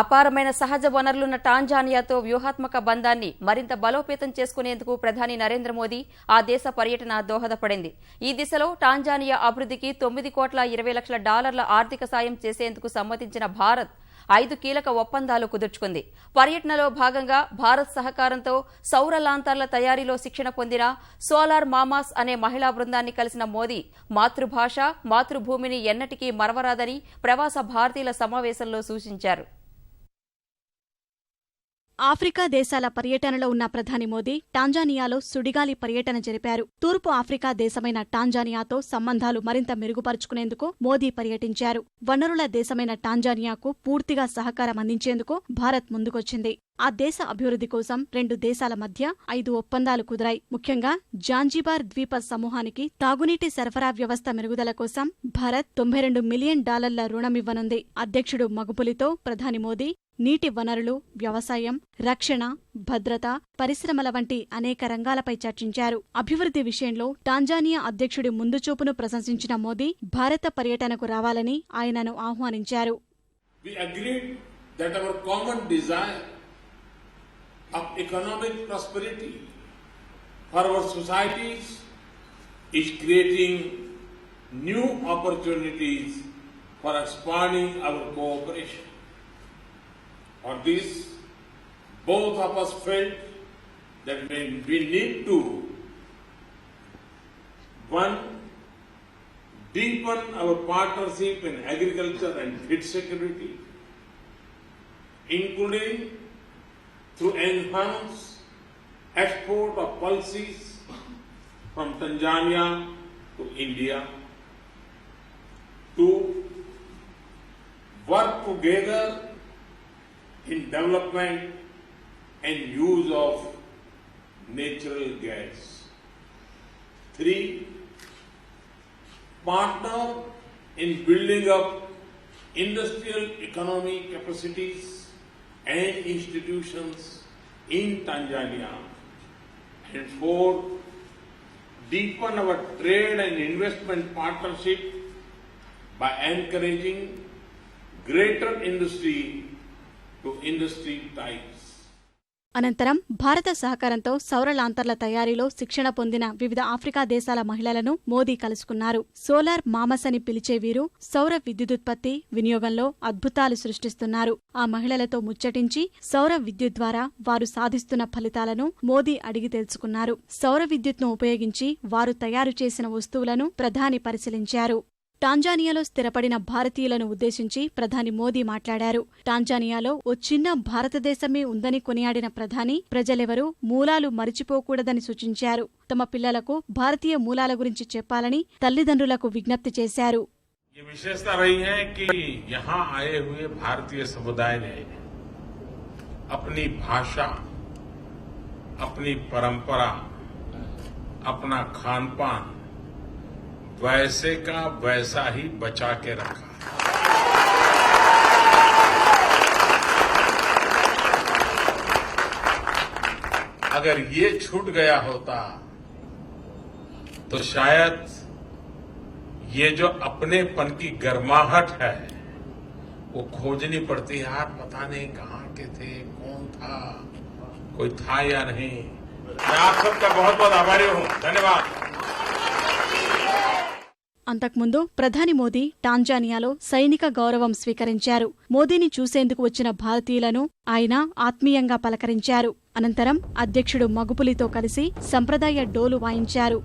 అపారమైన సహజ వనరులున్న టాంజానియాతో వ్యూహాత్మక బంధాన్ని మరింత బలోపేతం చేసుకునేందుకు ప్రధాని నరేంద్ర మోదీ ఆ దేశ పర్యటన దోహదపడింది. ఈ దిశలో టాంజానియా అభివృద్ధికి తొమ్మిది కోట్ల ఇరవై లక్షల డాలర్ల ఆర్థిక సాయం చేసేందుకు సమ్మతించిన భారత్ ఐదు కీలక ఒప్పందాలు కుదుర్చుకుంది. పర్యటనలో భాగంగా భారత్ సహకారంతో సౌర లాంతర్ల తయారీలో శిక్షణ పొందిన సోలార్ మామాస్ అనే మహిళా బృందాన్ని కలిసిన మోదీ మాతృభాష మాతృభూమిని ఎన్నటికీ మరవరాదని ప్రవాస భారతీయుల సమావేశంలో సూచించారు. ఆఫ్రికా దేశాల పర్యటనలో ఉన్న ప్రధాని మోదీ టాంజానియాలో సుడిగాలి పర్యటన జరిపారు. తూర్పు ఆఫ్రికా దేశమైన టాంజానియాతో సంబంధాలు మరింత మెరుగుపరుచుకునేందుకు మోదీ పర్యటించారు. వనరుల దేశమైన టాంజానియాకు పూర్తిగా సహకారం అందించేందుకు భారత్ ముందుకొచ్చింది. ఆ దేశ అభివృద్ధి కోసం రెండు దేశాల మధ్య ఐదు ఒప్పందాలు కుదిరాయి. ముఖ్యంగా జాంజీబార్ ద్వీప సమూహానికి తాగునీటి సరఫరా వ్యవస్థ మెరుగుదల కోసం భారత్ తొంభై రెండు మిలియన్ డాలర్ల రుణమివ్వనుంది అధ్యక్షుడు మగుపులితో ప్రధాని మోదీ నీటి వనరులు వ్యవసాయం రక్షణ భద్రత పరిశ్రమల వంటి అనేక రంగాలపై చర్చించారు అభివృద్ధి విషయంలో టాంజానియా అధ్యక్షుడి ముందుచూపును ప్రశంసించిన మోదీ భారత పర్యటనకు రావాలని ఆయనను ఆహ్వానించారు new opportunities for expanding our cooperation. For this, both of us felt that we we need to one deepen our partnership in agriculture and food security, including through enhanced export of pulses from Tanzania to India, to work together in development and use of natural gas. Three, partner in building up industrial economy capacities and institutions in Tanzania. And four, deepen our trade and investment partnership by encouraging greater industry. అనంతరం భారత సహకారంతో సౌర లాంతర్ల తయారీలో శిక్షణ పొందిన వివిధ Africa దేశాల మహిళలను మోదీ కలుసుకున్నారు. సోలార్ మామస్ అని పిలిచే వీరు సౌర విద్యుదుత్పత్తి వినియోగంలో అద్భుతాలు సృష్టిస్తున్నారు. ఆ మహిళలతో ముచ్చటించి సౌర విద్యుత్ ద్వారా వారు సాధిస్తున్న ఫలితాలను మోదీ అడిగి తెలుసుకున్నారు. సౌర విద్యుత్ను ఉపయోగించి వారు తయారు చేసిన వస్తువులను ప్రధాని పరిశీలించారు. టాంజానియాలో స్థిరపడిన భారతీయులను ఉద్దేశించి ప్రధాని మోదీ మాట్లాడారు టాంజానియాలో ఓ చిన్న భారతదేశమే ఉందని కొనియాడిన ప్రధాని ప్రజలెవరూ మూలాలు మరిచిపోకూడదని సూచించారు తమ పిల్లలకు భారతీయ మూలాల గురించి చెప్పాలని తల్లిదండ్రులకు విజ్ఞప్తి చేశారు ये विशेषता रही है कि यहाँ आए हुए भारतीय समुदाय ने अपनी भाषा अपनी परंपरा अपना खान पान वैसे का वैसा ही बचा के रखा। अगर ये छूट गया होता तो शायद ये जो अपनेपन की गर्माहट है, वो खोजनी पड़ती। है यार, पता नहीं कहाँ के थे, कौन था, कोई था या नहीं। मैं आप सबका बहुत बहुत आभारी हूँ। धन्यवाद। అంతకుముందు ప్రధాని మోదీ టాంజానియాలో సైనిక గౌరవం స్వీకరించారు. మోదీని చూసేందుకు వచ్చిన భారతీయులను ఆయన ఆత్మీయంగా పలకరించారు. అనంతరం అధ్యక్షుడు మగుపులితో కలిసి సంప్రదాయ డోలు వాయించారు.